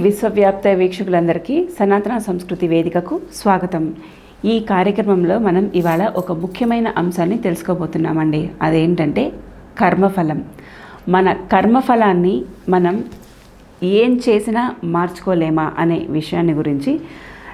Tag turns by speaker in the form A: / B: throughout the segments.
A: విశ్వవ్యాప్త వీక్షకులందరికీ సనాతన సంస్కృతి వేదికకు స్వాగతం. ఈ కార్యక్రమంలో మనం ఇవాళ ఒక ముఖ్యమైన అంశాన్ని తెలుసుకోబోతున్నామండి. అదేంటంటే కర్మఫలం. మన కర్మఫలాన్ని మనం ఏం చేసినా మార్చుకోలేమా అనే విషయాన్ని గురించి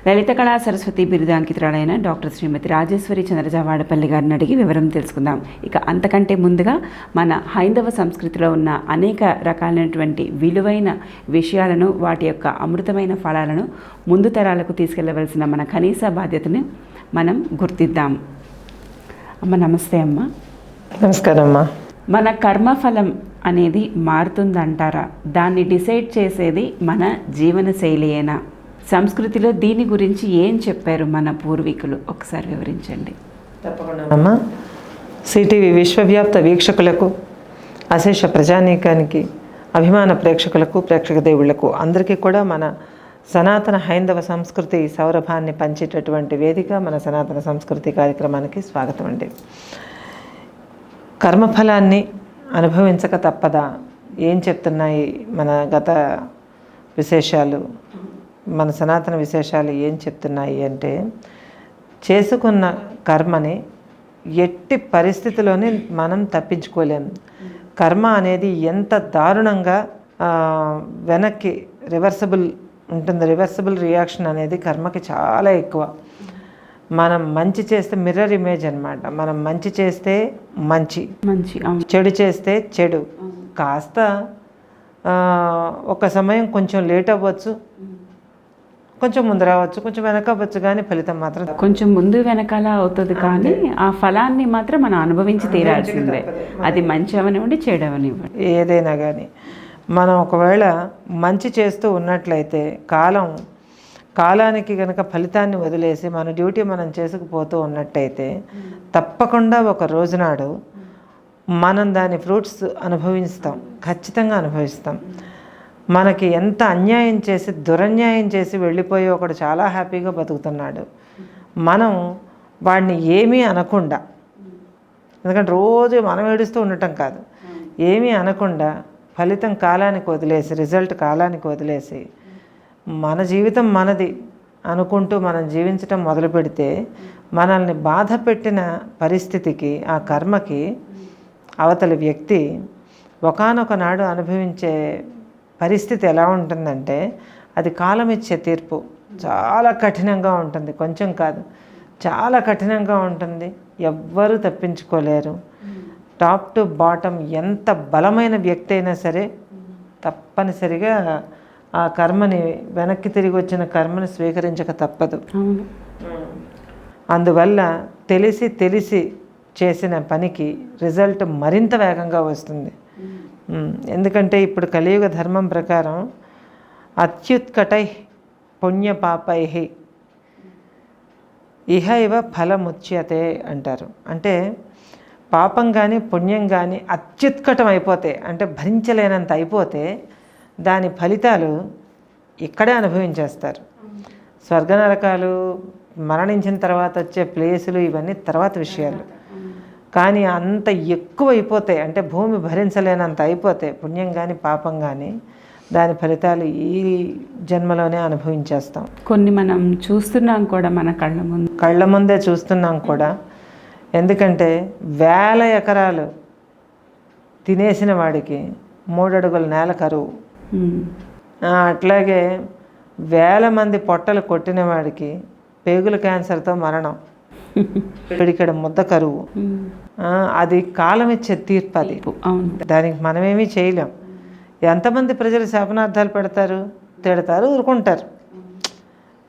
A: లలిత కళా సరస్వతి బిరుదాంకితురాలైన డాక్టర్ శ్రీమతి రాజేశ్వరి చంద్రజ వాడపల్లి గారిని అడిగి వివరం తెలుసుకుందాం. ఇక అంతకంటే ముందుగా మన హైందవ సంస్కృతిలో ఉన్న అనేక రకాలైనటువంటి విలువైన విషయాలను వాటి యొక్క అమృతమైన ఫలాలను ముందు తరాలకు తీసుకెళ్ళవలసిన మన కనీస బాధ్యతను మనం గుర్తిద్దాం. అమ్మ నమస్తే అమ్మ.
B: నమస్కారం అమ్మా
A: మన కర్మఫలం అనేది మారుతుందంటారా? దాన్ని డిసైడ్ చేసేది మన జీవన శైలియేనా? సంస్కృతిలో దీని గురించి ఏం చెప్పారు మన పూర్వీకులు? ఒకసారి వివరించండి.
B: తప్పకుండా. అమ్మా సిటీవీ విశ్వవ్యాప్త వీక్షకులకు అశేష ప్రజానీకానికి అభిమాన ప్రేక్షకులకు ప్రేక్షక దేవుళ్ళకు అందరికీ కూడా మన సనాతన హైందవ సంస్కృతి సౌరభాన్ని పంచేటటువంటి వేదిక మన సనాతన సంస్కృతి కార్యక్రమానికి స్వాగతం అండి. కర్మఫలాన్ని అనుభవించక తప్పదా? ఏం చెప్తున్నాయి మన గత విశేషాలు? మన సనాతన విశేషాలు ఏం చెప్తున్నాయి అంటే చేసుకున్న కర్మని ఎట్టి పరిస్థితిలోనే మనం తప్పించుకోలేం. కర్మ అనేది ఎంత దారుణంగా వెనక్కి రివర్సబుల్ ఉంటుంది. రివర్సబుల్ రియాక్షన్ అనేది కర్మకి చాలా ఎక్కువ. మనం మంచి చేస్తే మిర్రర్ ఇమేజ్ అన్నమాట. మనం మంచి చేస్తే మంచి.
A: మంచి
B: చెడు చేస్తే చెడు. కాస్త ఒక సమయం కొంచెం లేట్ అవ్వచ్చు. కొంచెం ముందు రావచ్చు కొంచెం వెనక అవ్వచ్చు కానీ ఫలితం మాత్రం
A: కొంచెం ముందు వెనకాల అవుతుంది కానీ ఆ ఫలాన్ని మాత్రం మనం అనుభవించి తీరాల్సిందే. అది మంచి అవనివ్వండి చెడు అవనివ్వండి.
B: ఏదైనా కానీ మనం ఒకవేళ మంచి చేస్తూ ఉన్నట్లయితే కాలం కాలానికి కనుక ఫలితాన్ని వదిలేసి మన డ్యూటీ మనం చేసుకుపోతూ ఉన్నట్టయితే తప్పకుండా ఒక రోజునాడు మనం దాని ఫ్రూట్స్ అనుభవిస్తాం ఖచ్చితంగా అనుభవిస్తాం. మనకి ఎంత అన్యాయం చేసి దురన్యాయం చేసి వెళ్ళిపోయి ఒకడు చాలా హ్యాపీగా బతుకుతున్నాడు. మనం వాడిని ఏమీ అనకుండా ఎందుకంటే రోజు మనం ఏడుస్తూ ఉండటం కాదు. ఏమీ అనకుండా ఫలితం కాలానికి వదిలేసి రిజల్ట్ కాలానికి వదిలేసి మన జీవితం మనది అనుకుంటూ మనం జీవించటం మొదలు పెడితే మనల్ని బాధ పెట్టిన పరిస్థితికి ఆ కర్మకి అవతలి వ్యక్తి ఒకనొక నాడు అనుభవించే పరిస్థితి ఎలా ఉంటుందంటే అది కాలం ఇచ్చే తీర్పు. చాలా కఠినంగా ఉంటుంది. కొంచెం కాదు. చాలా కఠినంగా ఉంటుంది. ఎవ్వరూ తప్పించుకోలేరు. టాప్ టు బాటమ్ ఎంత బలమైన వ్యక్తి అయినా సరే తప్పనిసరిగా ఆ కర్మని వెనక్కి తిరిగి వచ్చిన కర్మని స్వీకరించక తప్పదు. అందువల్ల తెలిసి తెలిసి చేసిన పనికి రిజల్ట్ మరింత వేగంగా వస్తుంది. ఎందుకంటే ఇప్పుడు కలియుగ ధర్మం ప్రకారం అత్యుత్కటై పుణ్యపాపై ఇహ ఇవ ఫలముచ్యతే అంటారు. అంటే పాపం కానీ పుణ్యం కానీ అత్యుత్కటం అయిపోతే అంటే భరించలేనంత అయిపోతే దాని ఫలితాలు ఇక్కడే అనుభవించేస్తారు. స్వర్గ నరకాలు మరణించిన తర్వాత వచ్చే ప్లేసులు ఇవన్నీ తర్వాత విషయాలు. కానీ అంత ఎక్కువ అయిపోతాయి అంటే భూమి భరించలేనంత అయిపోతే పుణ్యం కానీ పాపం కానీ దాని ఫలితాలు ఈ జన్మలోనే అనుభవించేస్తాం.
A: కొన్ని మనం చూస్తున్నాం కూడా మన కళ్ళ ముందు.
B: కళ్ళ ముందే చూస్తున్నాం కూడా. ఎందుకంటే వేల ఎకరాలు తినేసిన వాడికి మూడడుగుల నేల కరువు. అట్లాగే వేల మంది పొట్టలు కొట్టిన వాడికి పేగుల క్యాన్సర్తో మరణం. పిడికెడ ముద్ద కరువు. అది కాలం ఇచ్చే తీర్పు. అది దానికి మనమేమీ చేయలేం. ఎంతమంది ప్రజలు శాపనార్థాలు పెడతారు తిడతారు ఊరుకుంటారు.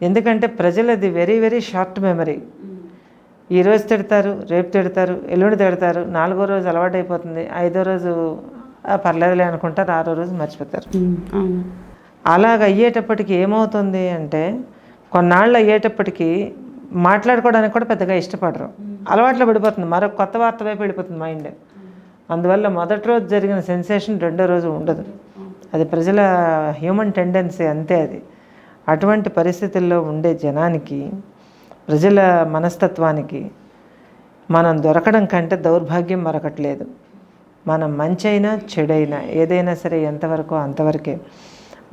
B: ఎందుకంటే ప్రజలది వెరీ వెరీ షార్ట్ మెమరీ. ఈరోజు తిడతారు రేపు తిడతారు ఎల్లుండి తిడతారు నాలుగో రోజు అలవాటు అయిపోతుంది ఐదో రోజు "ఆ, పర్లేదులే అనుకుంటారు ఆరో రోజు మర్చిపోతారు. అలాగ అయ్యేటప్పటికి ఏమవుతుంది అంటే కొన్నాళ్ళు అయ్యేటప్పటికి మాట్లాడుకోవడానికి కూడా పెద్దగా ఇష్టపడరు. అలవాట్లో పడిపోతుంది. మరొక కొత్త వార్త వైపు వెళ్ళిపోతుంది మైండ్. అందువల్ల మొదటి రోజు జరిగిన సెన్సేషన్ రెండో రోజు ఉండదు. అది ప్రజల హ్యూమన్ టెండెన్సీ అంతే అది. అటువంటి పరిస్థితుల్లో ఉండే జనానికి ప్రజల మనస్తత్వానికి మనం దొరకడం కంటే దౌర్భాగ్యం మరొకట్లేదు మనం మంచి అయినా చెడైనా ఏదైనా సరే ఎంతవరకు అంతవరకే.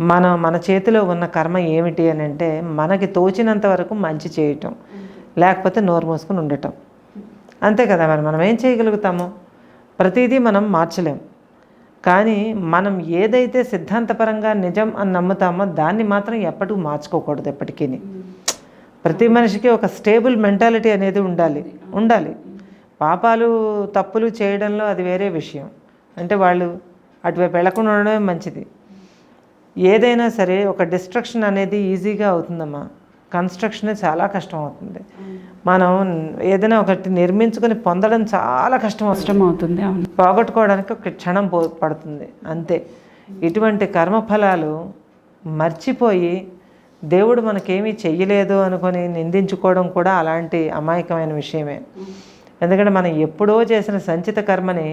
B: మన మన చేతిలో ఉన్న కర్మ ఏమిటి అని అంటే మనకి తోచినంత వరకు మంచి చేయటం లేకపోతే నోరు మూసుకుని ఉండటం. అంతే కదా మరి మనం ఏం చేయగలుగుతాము? ప్రతిదీ మనం మార్చలేం. కానీ మనం ఏదైతే సిద్ధాంతపరంగా నిజం అని నమ్ముతామో దాన్ని మాత్రం ఎప్పటికీ మార్చుకోకూడదు ఎప్పటికీ ప్రతి మనిషికి ఒక స్టేబుల్ మెంటాలిటీ అనేది ఉండాలి. ఉండాలి. పాపాలు తప్పులు చేయడంలో అది వేరే విషయం. అంటే వాళ్ళు అటువైపు వెళ్ళకుండా ఉండడమే మంచిది. ఏదైనా సరే ఒక డిస్ట్రక్షన్ అనేది ఈజీగా అవుతుందమ్మా. కన్స్ట్రక్షన్ చాలా కష్టం అవుతుంది మనం ఏదైనా ఒకటి నిర్మించుకొని పొందడం చాలా కష్టం
A: కష్టం అవుతుంది అవును.
B: పోగొట్టుకోవడానికి ఒక క్షణం పో పడుతుంది. అంతే. ఇటువంటి కర్మఫలాలు మర్చిపోయి దేవుడు మనకేమీ చెయ్యలేదు అనుకొని నిందించుకోవడం కూడా అలాంటి అమాయకమైన విషయమే. ఎందుకంటే మనం ఎప్పుడో చేసిన సంచిత కర్మని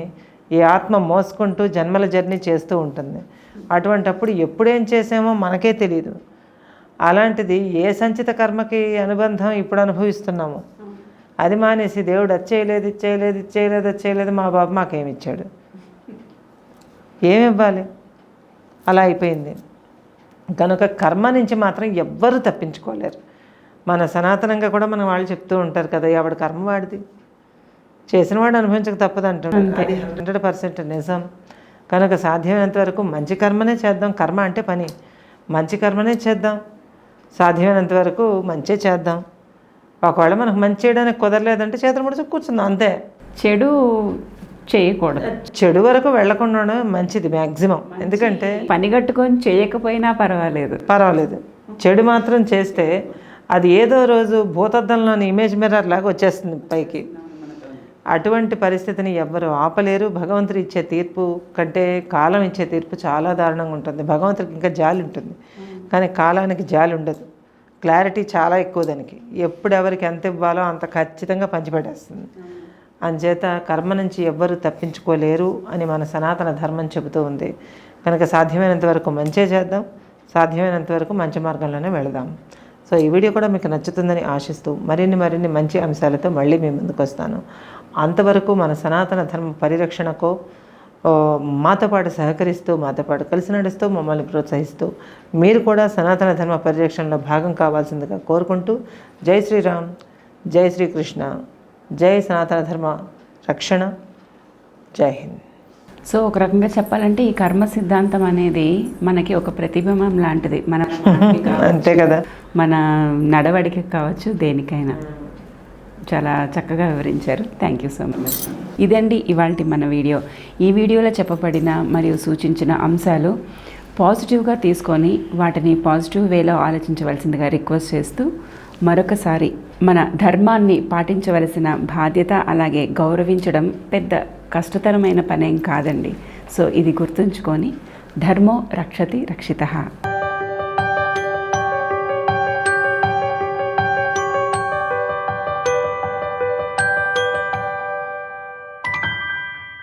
B: ఈ ఆత్మ మోసుకుంటూ జన్మల జర్నీ చేస్తూ ఉంటుంది. అటువంటప్పుడు ఎప్పుడేం చేసామో మనకే తెలియదు అలాంటిది ఏ సంచిత కర్మకి అనుబంధం ఇప్పుడు అనుభవిస్తున్నాము? అది మానేసి దేవుడు అది చేయలేదు ఇది చేయలేదు ఇది చేయలేదు అది చేయలేదు మా బాబు మాకేమి ఇచ్చాడు? ఏమి ఇవ్వాలి అలా అయిపోయింది. కనుక కర్మ నుంచి మాత్రం ఎవ్వరూ తప్పించుకోలేరు. మన సనాతనంగా కూడా మన వాళ్ళు చెప్తూ ఉంటారు కదా ఆవిడ కర్మ వాడిది. చేసిన వాడు అనుభవించక తప్పదు అంటున్నారు అది హండ్రెడ్ పర్సెంట్ నిజం. కనుక సాధ్యమైనంత వరకు మంచి కర్మనే చేద్దాం. కర్మ అంటే పని. మంచి కర్మనే చేద్దాం. సాధ్యమైనంత వరకు మంచే చేద్దాం. ఒకవేళ మనకు మంచి చేయడానికి కుదరలేదంటే చేతులు ముడిచి కూర్చుందాం అంతే.
A: చెడు చేయకూడదు.
B: చెడు వరకు వెళ్ళకుండా మంచిది మ్యాక్సిమం ఎందుకంటే
A: పని కట్టుకొని చేయకపోయినా పర్వాలేదు.
B: పర్వాలేదు. చెడు మాత్రం చేస్తే అది ఏదో రోజు భూతద్దంలోని ఇమేజ్ మిర్రర్ లాగా వచ్చేస్తుంది పైకి. అటువంటి పరిస్థితిని ఎవ్వరు ఆపలేరు. భగవంతుడు ఇచ్చే తీర్పు కంటే కాలం ఇచ్చే తీర్పు చాలా దారుణంగా ఉంటుంది. భగవంతుడికి ఇంకా జాలి ఉంటుంది. కానీ కాలానికి జాలి ఉండదు. క్లారిటీ చాలా ఎక్కువ దానికి. ఎప్పుడు ఎవరికి ఎంత ఇవ్వాలో అంత ఖచ్చితంగా పంచిపెట్టేస్తుంది. అంచేత కర్మ నుంచి ఎవ్వరు తప్పించుకోలేరు అని మన సనాతన ధర్మం చెబుతూ ఉంది. కనుక సాధ్యమైనంత వరకు మంచే చేద్దాం. సాధ్యమైనంత వరకు మంచి మార్గంలోనే వెళదాం. సో ఈ వీడియో కూడా మీకు నచ్చుతుందని ఆశిస్తూ మరిన్ని మరిన్ని మంచి అంశాలతో మళ్ళీ మీ ముందుకు వస్తాను అంతవరకు మన సనాతన ధర్మ పరిరక్షణకు మాతో పాటు సహకరిస్తూ మాతో పాటు కలిసి నడుస్తూ మమ్మల్ని ప్రోత్సహిస్తూ మీరు కూడా సనాతన ధర్మ పరిరక్షణలో భాగం కావాల్సిందిగా కోరుకుంటూ జై శ్రీరామ్ జై శ్రీకృష్ణ జై సనాతన ధర్మ రక్షణ జై హింద్.
A: సో ఒక రకంగా చెప్పాలంటే ఈ కర్మ సిద్ధాంతం అనేది మనకి ఒక ప్రతిబింబం లాంటిది. మన
B: అంతే కదా.
A: మన నడవడికి కావచ్చు దేనికైనా. చాలా చక్కగా వివరించారు. థ్యాంక్ యూ సో మచ్ ఇదండి ఇవాళ మన వీడియో. ఈ వీడియోలో చెప్పబడిన మరియు సూచించిన అంశాలు పాజిటివ్గా తీసుకొని వాటిని పాజిటివ్ వేలో ఆలోచించవలసిందిగా రిక్వెస్ట్ చేస్తూ మరొకసారి మన ధర్మాన్ని పాటించవలసిన బాధ్యత అలాగే గౌరవించడం పెద్ద కష్టతరమైన పనేం కాదండి. సో ఇది గుర్తుంచుకొని ధర్మో రక్షతి రక్షిత.